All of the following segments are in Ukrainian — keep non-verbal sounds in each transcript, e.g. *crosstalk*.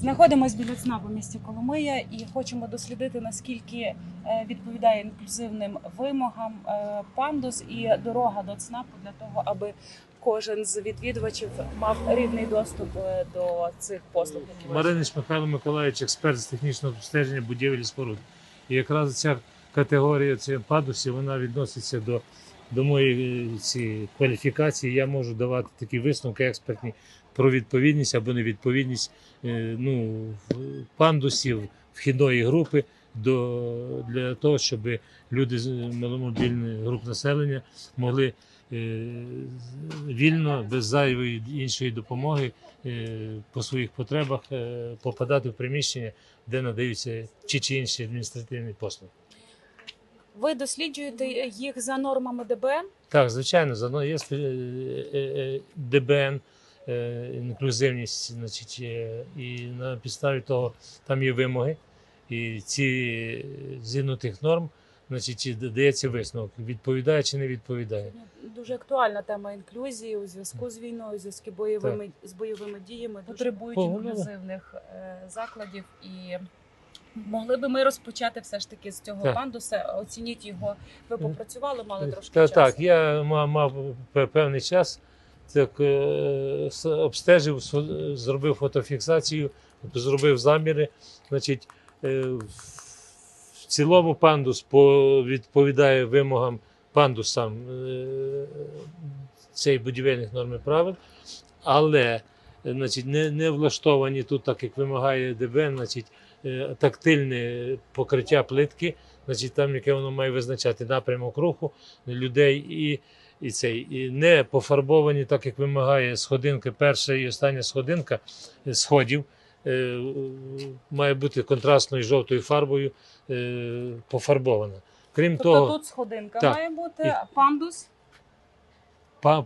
Знаходимось біля ЦНАПу в місті Коломия і хочемо дослідити, наскільки е, відповідає інклюзивним вимогам е, пандус і дорога до ЦНАПу для того, аби кожен з відвідувачів мав рівний доступ е, до цих послуг. Маринич Михайло Миколаївич, експерт з технічного обстеження будівель і споруд. І якраз ця категорія цих падусів вона відноситься до, до моєї е, ці, кваліфікації. Я можу давати такі висновки експертні про відповідність або невідповідність е, ну, пандусів вхідної групи до, для того, щоб люди з маломобільних груп населення могли е, вільно, без зайвої іншої допомоги е, по своїх потребах е, попадати в приміщення, де надаються ті чи інші адміністративні послуги. Ви досліджуєте їх за нормами ДБН. Так, звичайно, заодно є е, е, е, ДБН, е, інклюзивність, значить, е, і на підставі того там є вимоги, і ці е, згідно тих норм, значить, і дається висновок, відповідає чи не відповідає. Дуже актуальна тема інклюзії у зв'язку з війною, у зв'язку з бойовими з бойовими діями. Потребують Поголовно. інклюзивних е, закладів і. Могли би ми розпочати все ж таки з цього Так. пандуса. Оцініть його. Ви попрацювали, мали трошки Та, часу. так, я мав, мав певний час, так, е, обстежив, зробив фотофіксацію, зробив заміри. Значить, е, в цілому пандус відповідає вимогам пандус сам е, будівельних норм і правил, але значить, не, не влаштовані тут, так як вимагає ДБН, значить, тактильне покриття плитки, значить, там, яке воно має визначати напрямок руху людей. І, і, цей, і не пофарбовані, так як вимагає сходинка, перша і остання сходинка е, сходів. е, Має бути контрастною жовтою фарбою е, пофарбована. Крім Тобто того, тут сходинка Так. має бути, І- пандус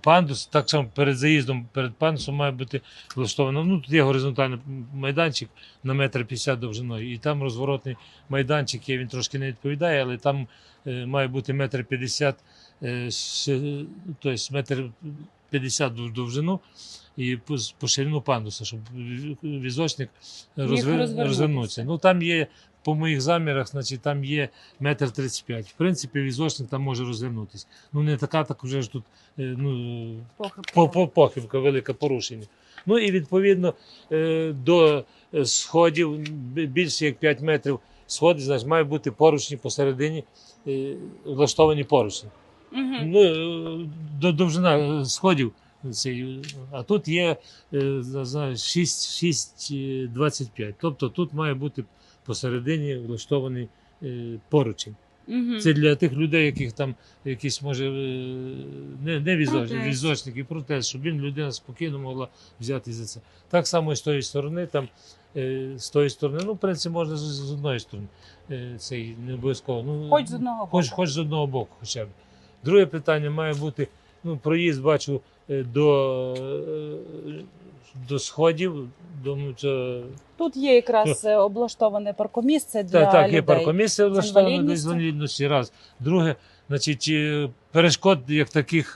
пандус, так само перед заїздом, перед пандусом має бути влаштовано. Ну, тут є горизонтальний майданчик на метр п'ятдесят довжиною, і там розворотний майданчик є, він трошки не відповідає, але там е, має бути метр п'ятдесят, е, ши- тобто метр п'ятдесят в довжину і по, ширину пандуса, щоб візочник розви- розвернутися. Ну, там є, по моїх замірах, значить, там є метр тридцять п'ять. В принципі, візочник там може розвернутися. Ну, не така, так вже ж тут е, ну, похибка. по, по, похибка, велике порушення. Ну і відповідно е, до сходів більше як 5 метрів сходів, значить, має бути поручні посередині, влаштовані поручні. Ну, е, до довжина сходів. Цей, а тут є е, за 6, 6, е, 25. Тобто тут має бути посередині влаштований е, поручень. Мгм. Це для тих людей, яких там якісь може е, не, не візочник, Протез. візочник протез, щоб він людина спокійно могла взяти за це. Так само і з тої сторони, там е, з тої сторони, ну, в принципі, можна з, з одної сторони. Е, Цей не обов'язково. Ну, Хоч з одного боку. хоч, хоч з одного боку, хоча б. Друге питання має бути: ну, проїзд бачу е, до, е, до сходів. Думаю, це Тут є якраз е, облаштоване паркомісце для так, так, людей. є паркомісце влаштоване до інвалідності. Раз. Друге, значить, перешкод як таких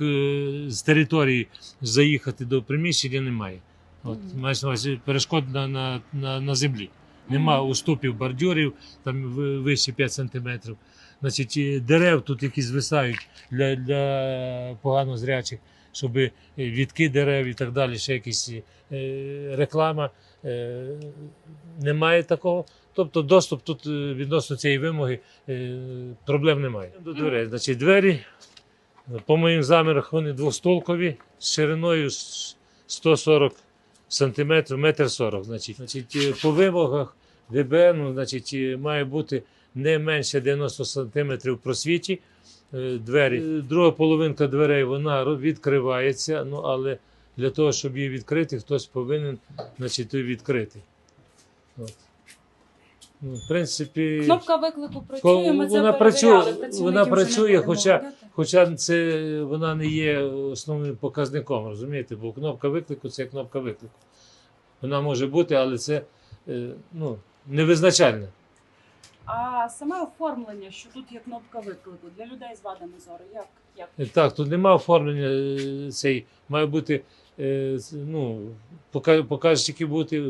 з території заїхати до приміщення немає. От, мається на увазі перешкод на, на, на, на землі. Нема уступів бордюрів, там ви- вище 5 сантиметрів. Значить, дерев тут які звисають для, для погано зрячих, щоб відки дерев і так далі, ще якісь е, реклама. Е, немає такого. Тобто доступ тут е, відносно цієї вимоги проблем немає. До дверей. Значить, двері, по моїм замірах, вони двостолкові з шириною 140 сантиметрів, метр 40. Значить, значить, по вимогах ДБН значить, е, має бути не менше 90 сантиметрів в просвіті е, двері. Е, Друга половинка дверей вона відкривається, ну але для того, щоб її відкрити, хтось повинен значить, її відкрити. От. Ну, в принципі, Кнопка виклику працює. Ми вона перевіряли, працює- вона працює, хоча- Хоча це вона не є основним показником, розумієте, бо кнопка виклику це кнопка виклику. Вона може бути, але це е, ну, невизначальне. А саме оформлення, що тут є кнопка виклику для людей з вадами зору. Як, як? Так, тут немає оформлення е, цей, має бути е, ну, покажуть, тільки бути е,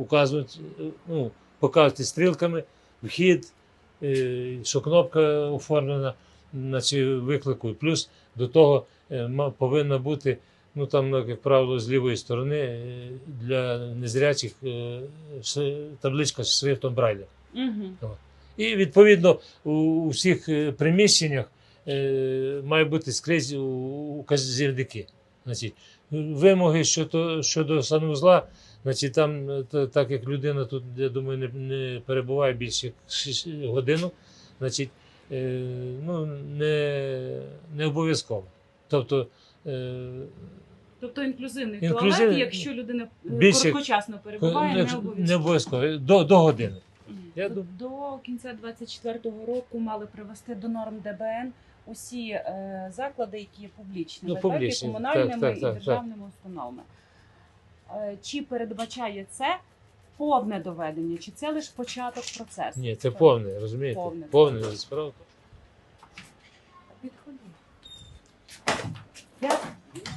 указувати, е, ну, показувати стрілками вхід, е, що кнопка оформлена на цю виклику. Плюс до того е, повинна бути, ну там, ну, як правило, з лівої сторони е, для незрячих е, табличка з шрифтом Брайля. Угу. І відповідно у, всіх е, приміщеннях має бути скрізь указівники. Значить, вимоги щодо, щодо санузла, значить, там, так як людина тут, я думаю, не, не перебуває більше годину, значить, е, ну, не, не обов'язково. Тобто, е, Тобто інклюзивний, Інклюзивний- туалет, якщо людина е, Більше- короткочасно перебуває, не обов'язково. не обов'язково до, до години. Я До- дум- До кінця 24-го року мали привести до норм ДБН усі е, заклади, які є публічними, Ну, так, і комунальними так, так, і так, державними установами. Е, чи передбачає це повне доведення, чи це лише початок процесу? Ні, це повне, розумієте? Повне. Повне справа.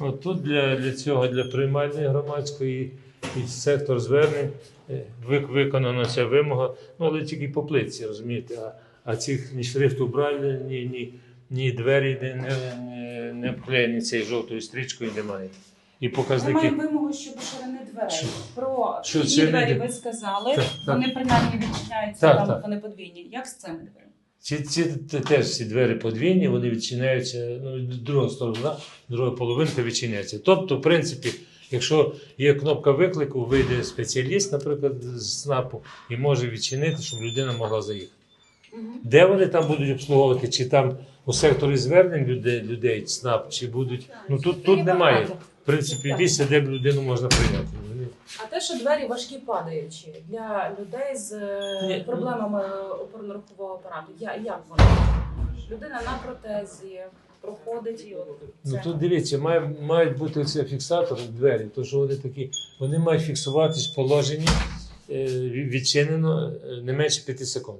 От тут для, для цього, для приймальної громадської і сектор звернень е, вик- виконана ця вимога, ну але тільки по плитці, розумієте, а, а цих ні шрифту Брайля, ні, ні, ні двері не, не, не, не обклеєні цією жовтою стрічкою немає. І Ми маємо вимогу щодо ширини дверей. Що? Про Що двері люди? ви сказали, Так, так. вони принаймні відчиняються, Так, там так. вони подвійні. Як з цими дверима? Ці, ці теж ці двері подвійні, вони відчиняються, ну, друга сторона, друга половинка відчиняється. Тобто, в принципі, якщо є кнопка виклику, вийде спеціаліст, наприклад, з СНАПу, і може відчинити, щоб людина могла заїхати. Де вони там будуть обслуговувати, чи там у секторі звернень людей, людей СНАП, чи будуть. Ну тут, тут немає. В принципі, місця, де б людину можна прийняти. А те, що двері важкі падаючі для людей з е, Ні, проблемами опорно-рухового апарату. Я, як воно? Людина на протезі проходить і от Ну це. тут дивіться, має, мають бути ці фіксатори двері, тому що вони такі, вони мають фіксуватись в положенні е, відчинено е, не менше 5 секунд.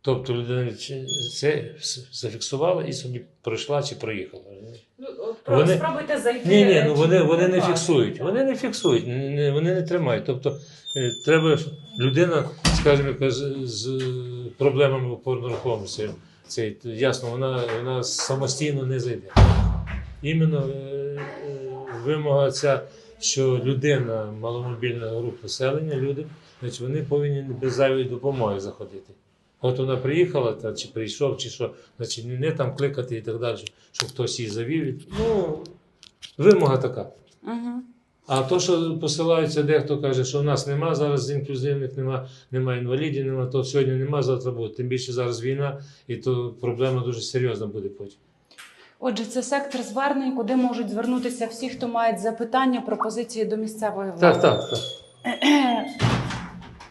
Тобто людина відчи- це зафіксувала і собі пройшла чи проїхала. Ну, Вони- спробуйте зайти. Ні, ні, ну вони, вони не фіксують. Вони не фіксують, вони не тримають. Тобто е, треба людина, скажімо, яка з, з проблемами опорно-рухомості, це ясно, вона, вона самостійно не зайде. Іменно е, е, вимога ця, що людина, маломобільна група населення, люди, значить, вони повинні без зайвої допомоги заходити. От вона приїхала, та, чи прийшов, чи що, значить, не, там кликати і так далі, щоб хтось її завів. Ну, вимога така. Угу. А то, що посилаються, дехто каже, що в нас нема зараз інклюзивних, нема, нема інвалідів, нема, то сьогодні нема, завтра буде. Тим більше зараз війна, і то проблема дуже серйозна буде потім. Отже, це сектор звернень, куди можуть звернутися всі, хто мають запитання, пропозиції до місцевої влади. Так, так, так. *clears throat*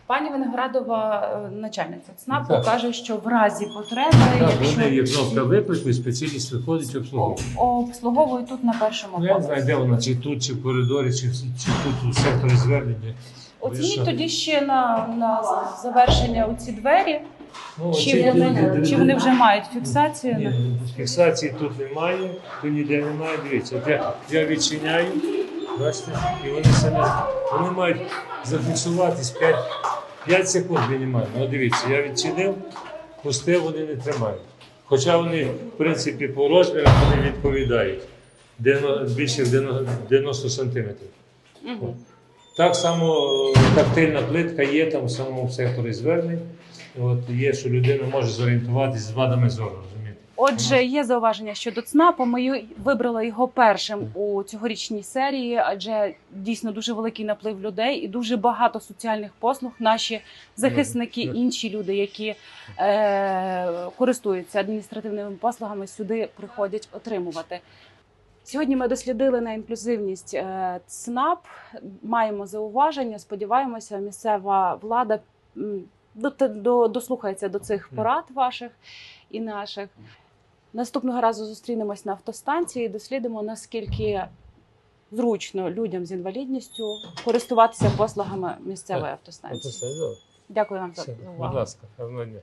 Пані Виноградова, е, начальниця ЦНАПу, Так. каже, що в разі потреби, Так, якщо вони є кнопка виклику, і спеціаліст виходить і обслуговує. тут на першому Ну, я не знаю, де вона, чи тут, чи в коридорі, чи, чи тут у секторі звернення. Оцініть тоді ще на, на завершення оці двері, Ну, чи оці- вони, чи вони вже мають фіксацію. Ні, фіксації тут немає, тут ніде немає. Дивіться, я, я відчиняю, бачите, і вони самі вони мають зафіксуватись 5, 5 секунд мінімально. От дивіться, я відчинив, пустив, вони не тримають. Хоча вони, в принципі, по розмірах вони відповідають. Більше 90 90 сантиметрів. Так само е, тактильна плитка є там в самому секторі звернень. От є, що людина може зорієнтуватися з вадами зору? Отже, є зауваження щодо ЦНАПу. Ми вибрали його першим у цьогорічній серії, адже дійсно дуже великий наплив людей і дуже багато соціальних послуг. Наші захисники, інші люди, які е, користуються адміністративними послугами, сюди приходять отримувати. Сьогодні ми дослідили на інклюзивність е, ЦНАП. Маємо зауваження. Сподіваємося, місцева влада до, до, дослухається до цих порад ваших і наших. Наступного разу зустрінемось на автостанції, дослідимо наскільки зручно людям з інвалідністю користуватися послугами місцевої автостанції. це все, добре. Дякую вам за увагу. Будь ласка, гарного дня.